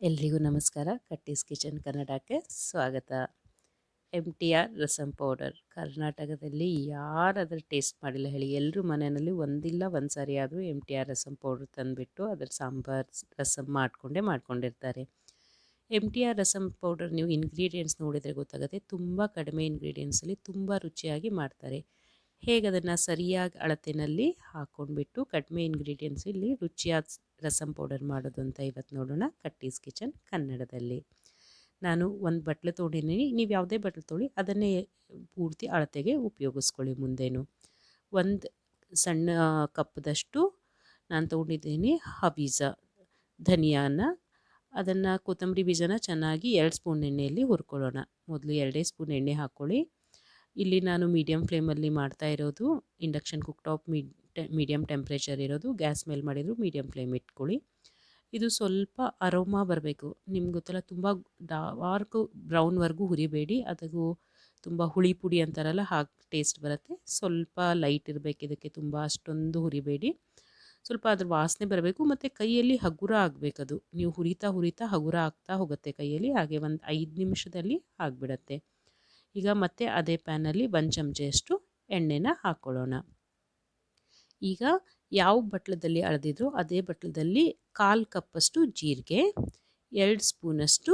ಎಲ್ರಿಗೂ ನಮಸ್ಕಾರ. ಕಟ್ಟೀಸ್ ಕಿಚನ್ ಕನ್ನಡಕ್ಕೆ ಸ್ವಾಗತ. M T R rasam powder. ಕರ್ನಾಟಕದಲ್ಲಿ ಯಾರಾದರೂ ಟೇಸ್ಟ್ ಮಾಡಿಲ್ಲ ಹೇಳಿ. ಎಲ್ಲರೂ ಮನೆಯಲ್ಲಿ ಒಂದಿಲ್ಲ ಒಂದು ಸಾರಿ ಆದರೂ M T R rasam powder ತಂದುಬಿಟ್ಟು ಅದರ ಸಾಂಬಾರ್ ರಸಂ ಮಾಡಿಕೊಂಡೇ ಮಾಡ್ಕೊಂಡಿರ್ತಾರೆ. M T R rasam powder ನೀವು ಇಂಗ್ರೀಡಿಯೆಂಟ್ಸ್ ನೋಡಿದರೆ ಗೊತ್ತಾಗುತ್ತೆ. ತುಂಬ ಕಡಿಮೆ ಇಂಗ್ರೀಡಿಯೆಂಟ್ಸಲ್ಲಿ ತುಂಬ ರುಚಿಯಾಗಿ ಮಾಡ್ತಾರೆ. ಹೇಗೆ ಅದನ್ನು ಸರಿಯಾಗಿ ಅಳತೆಯಲ್ಲಿ ಹಾಕ್ಕೊಂಡ್ಬಿಟ್ಟು ಕಡಿಮೆ ಇಂಗ್ರೀಡಿಯೆಂಟ್ಸಲ್ಲಿ ರುಚಿಯಾದ ರಸಮ್ ಪೌಡರ್ ಮಾಡೋದು ಅಂತ ಇವತ್ತು ನೋಡೋಣ ಕಟ್ಟೀಸ್ ಕಿಚನ್ ಕನ್ನಡದಲ್ಲಿ. ನಾನು ಒಂದು ಬಟ್ಲು ತೊಗೊಂಡಿದ್ದೀನಿ. ನೀವು ಯಾವುದೇ ಬಟ್ಲು ತೊಗೊಳ್ಳಿ ಅದನ್ನೇ ಪೂರ್ತಿ ಅಳತೆಗೆ ಉಪಯೋಗಿಸ್ಕೊಳ್ಳಿ ಮುಂದೇನು. ಒಂದು ಸಣ್ಣ ಕಪ್ದಷ್ಟು ನಾನು ತೊಗೊಂಡಿದ್ದೀನಿ ಹಬೀಜ, ಧನಿಯಾನ. ಅದನ್ನು ಕೊತ್ತಂಬರಿ ಬೀಜನ ಚೆನ್ನಾಗಿ ಎರಡು ಸ್ಪೂನ್ ಎಣ್ಣೆಯಲ್ಲಿ ಹುರ್ಕೊಳ್ಳೋಣ. ಮೊದಲು ಎರಡೇ ಸ್ಪೂನ್ ಎಣ್ಣೆ ಹಾಕ್ಕೊಳ್ಳಿ. ಇಲ್ಲಿ ನಾನು ಮೀಡಿಯಮ್ ಫ್ಲೇಮಲ್ಲಿ ಮಾಡ್ತಾ ಇರೋದು induction cook top mid medium temperature ಇರೋದು. ಗ್ಯಾಸ್ ಮೇಲೆ ಮಾಡಿದ್ರು ಮೀಡಿಯಮ್ ಫ್ಲೇಮ್ ಇಟ್ಕೊಳ್ಳಿ. ಇದು ಸ್ವಲ್ಪ ಅರೋಮಾ ಬರಬೇಕು. ನಿಮ್ಗೆ ಗೊತ್ತಲ್ಲ, ತುಂಬ ಡಾರ್ಕ್ ಬ್ರೌನ್ವರೆಗೂ ಹುರಿಬೇಡಿ. ಅದಕ್ಕೂ ತುಂಬ ಹುಳಿ ಪುಡಿ ಅಂತಾರಲ್ಲ, ಹಾಗೆ ಟೇಸ್ಟ್ ಬರುತ್ತೆ. ಸ್ವಲ್ಪ ಲೈಟ್ ಇರಬೇಕು ಇದಕ್ಕೆ, ತುಂಬ ಅಷ್ಟೊಂದು ಹುರಿಬೇಡಿ. ಸ್ವಲ್ಪ ಅದ್ರ ವಾಸನೆ ಬರಬೇಕು. ಮತ್ತು ಕೈಯಲ್ಲಿ ಹಗುರ ಆಗಬೇಕದು. ನೀವು ಹುರಿತಾ ಹುರಿತಾ ಹಗುರ ಆಗ್ತಾ ಹೋಗುತ್ತೆ ಕೈಯಲ್ಲಿ. ಹಾಗೆ ಒಂದು ಐದು ನಿಮಿಷದಲ್ಲಿ ಆಗಿಬಿಡತ್ತೆ. ಈಗ ಮತ್ತೆ ಅದೇ ಪ್ಯಾನಲ್ಲಿ ಒಂದು ಚಮಚೆಯಷ್ಟು ಎಣ್ಣೆನ ಹಾಕ್ಕೊಳ್ಳೋಣ ಈಗ ಯಾವ ಬಟ್ಲದಲ್ಲಿ ಅಳೆದಿದ್ರೋ ಅದೇ ಬಟ್ಲದಲ್ಲಿ ಕಾಲು ಕಪ್ಪಷ್ಟು ಜೀರಿಗೆ, ಎರಡು ಸ್ಪೂನಷ್ಟು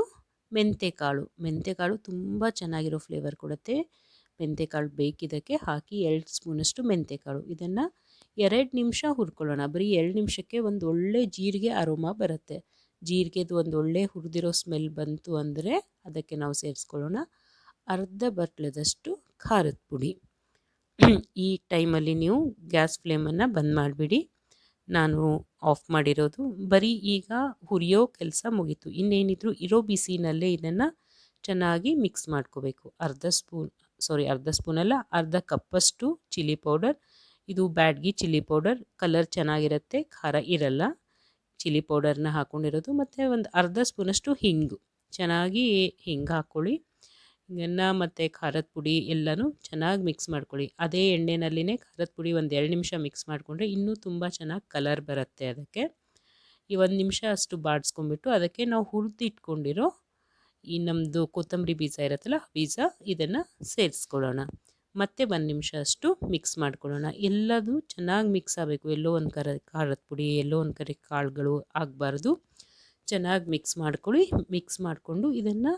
ಮೆಂತೆಕಾಳು. ಮೆಂತೆಕಾಳು ತುಂಬ ಚೆನ್ನಾಗಿರೋ ಫ್ಲೇವರ್ ಕೊಡುತ್ತೆ. ಮೆಂತೆಕಾಳು ಬೇಕಿದ್ದಕ್ಕೆ ಹಾಕಿ ಎರಡು ಸ್ಪೂನಷ್ಟು ಮೆಂತೆಕಾಳು. ಇದನ್ನು ಎರಡು ನಿಮಿಷ ಹುರ್ಕೊಳ್ಳೋಣ. ಬರೀ ಎರಡು ನಿಮಿಷಕ್ಕೆ ಒಂದು ಒಳ್ಳೆ ಜೀರಿಗೆ ಅರೋಮ ಬರುತ್ತೆ. ಜೀರಿಗೆದು ಒಂದು ಒಳ್ಳೆ ಹುರಿದಿರೋ ಸ್ಮೆಲ್ ಬಂತು ಅಂದರೆ ಅದಕ್ಕೆ ನಾವು ಸೇರಿಸ್ಕೊಳ್ಳೋಣ. ಅರ್ಧ ಬಟ್ಲದಷ್ಟು ಖಾರದ ಪುಡಿ. ಈ ಟೈಮಲ್ಲಿ ನೀವು ಗ್ಯಾಸ್ ಫ್ಲೇಮನ್ನು ಬಂದ್ ಮಾಡಿಬಿಡಿ. ನಾನು ಆಫ್ ಮಾಡಿರೋದು. ಬರೀ ಈಗ ಹುರಿಯೋ ಕೆಲಸ ಮುಗೀತು. ಇನ್ನೇನಿದ್ರು ಇರೋ ಬಿಸಿನಲ್ಲೇ ಇದನ್ನು ಚೆನ್ನಾಗಿ ಮಿಕ್ಸ್ ಮಾಡ್ಕೋಬೇಕು. ಅರ್ಧ ಸ್ಪೂನ್, ಸಾರಿ, ಅರ್ಧ ಸ್ಪೂನಲ್ಲ ಅರ್ಧ ಕಪ್ಪಷ್ಟು ಚಿಲ್ಲಿ ಪೌಡರ್. ಇದು ಬ್ಯಾಡ್ಗಿ ಚಿಲ್ಲಿ ಪೌಡರ್. ಕಲರ್ ಚೆನ್ನಾಗಿರುತ್ತೆ, ಖಾರ ಇರಲ್ಲ. ಚಿಲ್ಲಿ ಪೌಡರ್ನ ಹಾಕ್ಕೊಂಡಿರೋದು ಮತ್ತು ಒಂದು ಅರ್ಧ ಸ್ಪೂನಷ್ಟು ಹಿಂಗು. ಚೆನ್ನಾಗಿ ಹಿಂಗೆ ಹಾಕ್ಕೊಳ್ಳಿ. ಹಿಂಗನ್ನು ಮತ್ತು ಖಾರದ ಪುಡಿ ಎಲ್ಲನೂ ಚೆನ್ನಾಗಿ ಮಿಕ್ಸ್ ಮಾಡ್ಕೊಳ್ಳಿ. ಅದೇ ಎಣ್ಣೆನಲ್ಲಿನೇ ಖಾರದ ಪುಡಿ ಒಂದು ಎರಡು ನಿಮಿಷ ಮಿಕ್ಸ್ ಮಾಡಿಕೊಂಡ್ರೆ ಇನ್ನೂ ತುಂಬ ಚೆನ್ನಾಗಿ ಕಲರ್ ಬರುತ್ತೆ ಅದಕ್ಕೆ. ಈ ಒಂದು ನಿಮಿಷ ಅಷ್ಟು ಬಾಡಿಸ್ಕೊಂಬಿಟ್ಟು ಅದಕ್ಕೆ ನಾವು ಹುರಿದಿಟ್ಕೊಂಡಿರೋ ಈ ನಮ್ಮದು ಕೊತ್ತಂಬರಿ ಬೀಜ ಇರುತ್ತಲ್ಲ ಬೀಜ ಇದನ್ನು ಸೇರಿಸ್ಕೊಳ್ಳೋಣ. ಮತ್ತೆ ಒಂದು ನಿಮಿಷ ಅಷ್ಟು ಮಿಕ್ಸ್ ಮಾಡ್ಕೊಳ್ಳೋಣ. ಎಲ್ಲದೂ ಚೆನ್ನಾಗಿ ಮಿಕ್ಸ್ ಆಗಬೇಕು. ಎಲ್ಲೋ ಒಂದು ಕರ ಖಾರದ ಪುಡಿ, ಎಲ್ಲೋ ಒಂದು ಕರೆ ಕಾಳುಗಳು ಆಗಬಾರ್ದು. ಚೆನ್ನಾಗಿ ಮಿಕ್ಸ್ ಮಾಡ್ಕೊಳ್ಳಿ. ಮಿಕ್ಸ್ ಮಾಡಿಕೊಂಡು ಇದನ್ನು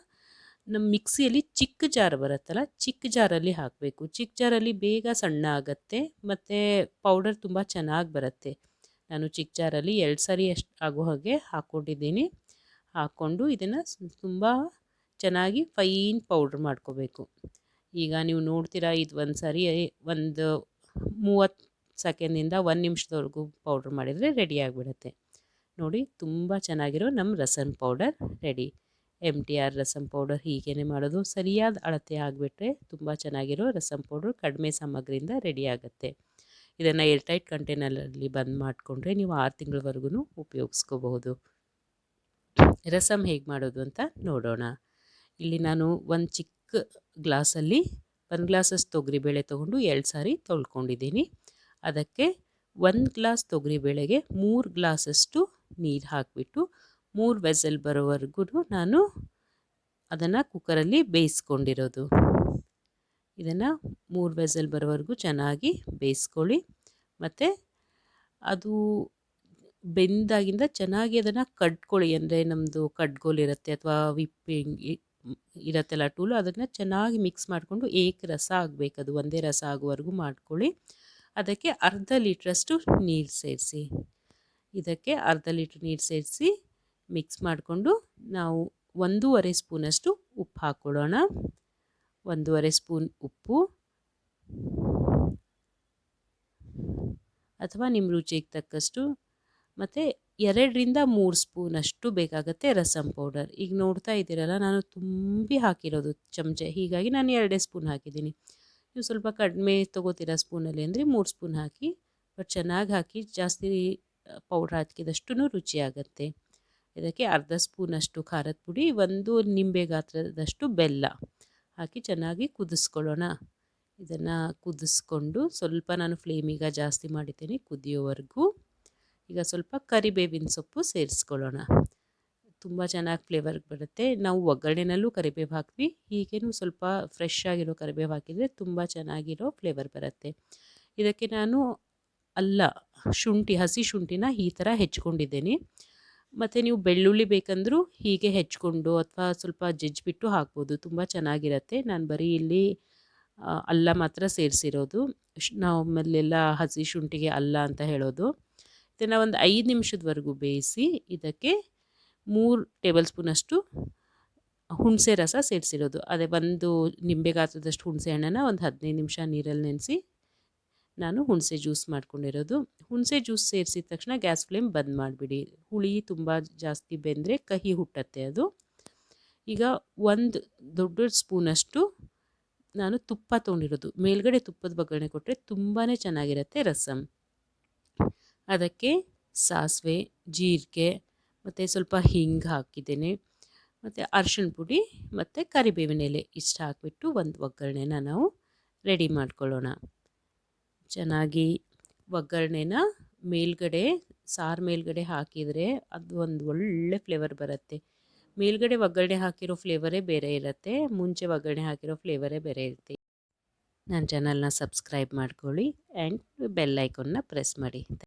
ನಮ್ಮ ಮಿಕ್ಸಿಯಲ್ಲಿ ಚಿಕ್ಕ ಜಾರ್ ಬರುತ್ತಲ್ಲ, ಚಿಕ್ಕ ಜಾರಲ್ಲಿ ಹಾಕಬೇಕು. ಚಿಕ್ಕ ಜಾರಲ್ಲಿ ಬೇಗ ಸಣ್ಣ ಆಗುತ್ತೆ, ಮತ್ತು ಪೌಡರ್ ತುಂಬ ಚೆನ್ನಾಗಿ ಬರುತ್ತೆ. ನಾನು ಚಿಕ್ಕ ಜಾರಲ್ಲಿ ಎರಡು ಸಾರಿ ಅಷ್ಟು ಆಗೋ ಹಾಗೆ ಹಾಕ್ಕೊಂಡಿದ್ದೀನಿ. ಹಾಕ್ಕೊಂಡು ಇದನ್ನು ತುಂಬ ಚೆನ್ನಾಗಿ ಫೈನ್ ಪೌಡ್ರ್ ಮಾಡ್ಕೋಬೇಕು. ಈಗ ನೀವು ನೋಡ್ತೀರಾ, ಇದು ಒಂದು ಸಾರಿ, ಒಂದು ಮೂವತ್ತು ಸೆಕೆಂಡಿಂದ ಒಂದು ನಿಮಿಷದವರೆಗೂ ಪೌಡ್ರ್ ಮಾಡಿದರೆ ರೆಡಿ ಆಗಿಬಿಡುತ್ತೆ. ನೋಡಿ, ತುಂಬ ಚೆನ್ನಾಗಿರೋ ನಮ್ಮ rasam powder ready. M T R rasam powder ಹೀಗೇ ಮಾಡೋದು. ಸರಿಯಾದ ಅಳತೆ ಆಗಿಬಿಟ್ರೆ ತುಂಬ ಚೆನ್ನಾಗಿರೋ ರಸಂ ಪೌಡ್ರ್ ಕಡಿಮೆ ಸಾಮಗ್ರಿಯಿಂದ ರೆಡಿ ಆಗುತ್ತೆ. ಇದನ್ನು ಏರ್ಟೈಟ್ ಕಂಟೈನರಲ್ಲಿ ಬಂದ್ ಮಾಡಿಕೊಂಡ್ರೆ ನೀವು ಆರು ತಿಂಗಳವರೆಗೂ ಉಪಯೋಗಿಸ್ಕೋಬಹುದು. ರಸಂ ಹೇಗೆ ಮಾಡೋದು ಅಂತ ನೋಡೋಣ. ಇಲ್ಲಿ ನಾನು ಒಂದು ಚಿಕ್ಕ ಗ್ಲಾಸಲ್ಲಿ ಒಂದು ಗ್ಲಾಸಸ್ ತೊಗರಿಬೇಳೆ ತೊಗೊಂಡು ಎರಡು ಸಾರಿ ತೊಳ್ಕೊಂಡಿದ್ದೀನಿ. ಅದಕ್ಕೆ ಒಂದು ಗ್ಲಾಸ್ ತೊಗರಿಬೇಳೆಗೆ ಮೂರು ಗ್ಲಾಸಷ್ಟು ನೀರು ಹಾಕಿಬಿಟ್ಟು ಮೂರು ವೆಸಲ್ ಬರೋವರೆಗೂ ನಾನು ಅದನ್ನು ಕುಕ್ಕರಲ್ಲಿ ಬೇಯಿಸ್ಕೊಂಡಿರೋದು. ಇದನ್ನು ಮೂರು ವೆಸಲ್ ಬರೋವರೆಗೂ ಚೆನ್ನಾಗಿ ಬೇಯಿಸ್ಕೊಳ್ಳಿ. ಮತ್ತು ಅದು ಬೆಂದಾಗಿಂದ ಚೆನ್ನಾಗಿ ಅದನ್ನು ಕಡ್ಕೊಳ್ಳಿ ಅಂದರೆ ನಮ್ಮದು ಕಡ್ಗೋಲ್ ಇರುತ್ತೆ ಅಥವಾ ವಿಪ್ಪಿಂಗ್ ಇರತ್ತೆಲ್ಲ ಟೂಲು ಅದನ್ನು ಚೆನ್ನಾಗಿ ಮಿಕ್ಸ್ ಮಾಡಿಕೊಂಡು ಏಕ ರಸ ಆಗಬೇಕು ಅದು ಒಂದೇ ರಸ ಆಗುವವರೆಗೂ ಮಾಡ್ಕೊಳ್ಳಿ. ಅದಕ್ಕೆ ಅರ್ಧ ಲೀಟ್ರಷ್ಟು ನೀರು ಸೇರಿಸಿ. ಇದಕ್ಕೆ ಅರ್ಧ ಲೀಟ್ರ್ ನೀರು ಸೇರಿಸಿ ಮಿಕ್ಸ್ ಮಾಡಿಕೊಂಡು ನಾವು ಒಂದೂವರೆ ಸ್ಪೂನಷ್ಟು ಉಪ್ಪು ಹಾಕ್ಕೊಳ್ಳೋಣ. ಒಂದೂವರೆ ಸ್ಪೂನ್ ಉಪ್ಪು. ಅಥವಾ ನಿಮ್ಮ ರುಚಿಗೆ ತಕ್ಕಷ್ಟು. ಮತ್ತು ಎರಡರಿಂದ ಮೂರು ಸ್ಪೂನಷ್ಟು ಬೇಕಾಗುತ್ತೆ ರಸಮ್ ಪೌಡರ್. ಈಗ ನೋಡ್ತಾ ಇದ್ದೀರಲ್ಲ, ನಾನು ತುಂಬಿ ಹಾಕಿರೋದು ಚಮಚೆ. ಹೀಗಾಗಿ ನಾನು ಎರಡೇ ಸ್ಪೂನ್ ಹಾಕಿದ್ದೀನಿ. ನೀವು ಸ್ವಲ್ಪ ಕಡಿಮೆ ತೊಗೋತೀರಾ ಸ್ಪೂನಲ್ಲಿ ಅಂದರೆ ಮೂರು ಸ್ಪೂನ್ ಹಾಕಿ, ಬಟ್ ಚೆನ್ನಾಗಿ ಹಾಕಿ ಜಾಸ್ತಿ ಪೌಡ್ರ್ ಹಾಕಿದಷ್ಟು ರುಚಿಯಾಗತ್ತೆ. ಇದಕ್ಕೆ ಅರ್ಧ ಸ್ಪೂನಷ್ಟು ಖಾರದ ಪುಡಿ, ಒಂದು ನಿಂಬೆ ಗಾತ್ರದಷ್ಟು ಬೆಲ್ಲ ಹಾಕಿ ಚೆನ್ನಾಗಿ ಕುದಿಸ್ಕೊಳ್ಳೋಣ. ಇದನ್ನು ಕುದಿಸ್ಕೊಂಡು ಸ್ವಲ್ಪ ನಾನು ಫ್ಲೇಮ್ ಜಾಸ್ತಿ ಮಾಡಿದ್ದೀನಿ ಕುದಿಯೋವರೆಗೂ. ಈಗ ಸ್ವಲ್ಪ ಕರಿಬೇವಿನ ಸೊಪ್ಪು ಸೇರಿಸ್ಕೊಳ್ಳೋಣ. ತುಂಬ ಚೆನ್ನಾಗಿ ಫ್ಲೇವರ್ ಬರುತ್ತೆ. ನಾವು ಒಗ್ಗರಣೆನಲ್ಲೂ ಕರಿಬೇವು ಹಾಕ್ವಿ ಹೀಗೇನು ಸ್ವಲ್ಪ ಫ್ರೆಶ್ ಆಗಿರೋ ಕರಿಬೇವು ಹಾಕಿದರೆ ತುಂಬ ಚೆನ್ನಾಗಿರೋ ಫ್ಲೇವರ್ ಬರುತ್ತೆ. ಇದಕ್ಕೆ ನಾನು ಅಲ್ಲ, ಶುಂಠಿ, ಹಸಿ ಶುಂಠಿನ ಈ ಥರ ಹೆಚ್ಕೊಂಡಿದ್ದೀನಿ. ಮತ್ತು ನೀವು ಬೆಳ್ಳುಳ್ಳಿ ಬೇಕಂದರೂ ಹೀಗೆ ಹೆಚ್ಕೊಂಡು ಅಥವಾ ಸ್ವಲ್ಪ ಜಜ್ಜಿಬಿಟ್ಟು ಹಾಕ್ಬೋದು. ತುಂಬ ಚೆನ್ನಾಗಿರುತ್ತೆ. ನಾನು ಬರೀ ಇಲ್ಲಿ ಅಲ್ಲ ಮಾತ್ರ ಸೇರಿಸಿರೋದು. ನಾವು ಆಮೇಲೆಲ್ಲ ಹಸಿ ಶುಂಠಿಗೆ ಅಲ್ಲ ಅಂತ ಹೇಳೋದು. ಇದನ್ನು ಒಂದು ಐದು ನಿಮಿಷದವರೆಗೂ ಬೇಯಿಸಿ ಇದಕ್ಕೆ ಮೂರು ಟೇಬಲ್ ಸ್ಪೂನಷ್ಟು ಹುಣಸೆ ರಸ ಸೇರಿಸಿರೋದು. ಅದೇ ಒಂದು ನಿಂಬೆ ಗಾತ್ರದಷ್ಟು ಹುಣಸೆ ಹಣ್ಣನ್ನು ಒಂದು ಹದಿನೈದು ನಿಮಿಷ ನೀರಲ್ಲಿ ನೆನೆಸಿ ನಾನು ಹುಣಸೆ ಜ್ಯೂಸ್ ಮಾಡ್ಕೊಂಡಿರೋದು. ಹುಣಸೆ ಜ್ಯೂಸ್ ಸೇರಿಸಿದ ತಕ್ಷಣ ಗ್ಯಾಸ್ ಫ್ಲೇಮ್ ಬಂದ್ ಮಾಡಿಬಿಡಿ. ಹುಳಿ ತುಂಬ ಜಾಸ್ತಿ ಬೆಂದರೆ ಕಹಿ ಹುಟ್ಟತ್ತೆ ಅದು. ಈಗ ಒಂದು ದೊಡ್ಡ ಸ್ಪೂನಷ್ಟು ನಾನು ತುಪ್ಪ ತೊಗೊಂಡಿರೋದು. ಮೇಲ್ಗಡೆ ತುಪ್ಪದ ಬಗ್ಗರಣೆ ಕೊಟ್ಟರೆ ತುಂಬಾ ಚೆನ್ನಾಗಿರುತ್ತೆ ರಸಮ್ ಅದಕ್ಕೆ ಸಾಸಿವೆ, ಜೀರಿಗೆ, ಮತ್ತು ಸ್ವಲ್ಪ ಹಿಂಗೆ ಹಾಕಿದ್ದೇನೆ. ಮತ್ತು ಅರ್ಶಿಣ ಪುಡಿ, ಮತ್ತು ಕರಿಬೇವಿನ ಎಲೆ ಇಷ್ಟು ಹಾಕಿಬಿಟ್ಟು ಒಂದು ಒಗ್ಗರಣೆನ ನಾವು ರೆಡಿ ಮಾಡ್ಕೊಳ್ಳೋಣ. ಚೆನ್ನಾಗಿ ಒಗ್ಗರಣೆನ ಮೇಲ್ಗಡೆ, ಸಾರು ಮೇಲ್ಗಡೆ ಹಾಕಿದರೆ ಅದು ಒಂದು ಒಳ್ಳೆ ಫ್ಲೇವರ್ ಬರುತ್ತೆ. ಮೇಲ್ಗಡೆ ಒಗ್ಗರಣೆ ಹಾಕಿರೋ ಫ್ಲೇವರೇ ಬೇರೆ ಇರುತ್ತೆ, ಮುಂಚೆ ಒಗ್ಗರಣೆ ಹಾಕಿರೋ ಫ್ಲೇವರೇ ಬೇರೆ ಇರುತ್ತೆ. ನನ್ನ ಚಾನಲ್ನ ಸಬ್ಸ್ಕ್ರೈಬ್ ಮಾಡ್ಕೊಳ್ಳಿ ಆ್ಯಂಡ್ ಬೆಲ್ ಐಕಾನ್ನ ಪ್ರೆಸ್ ಮಾಡಿ.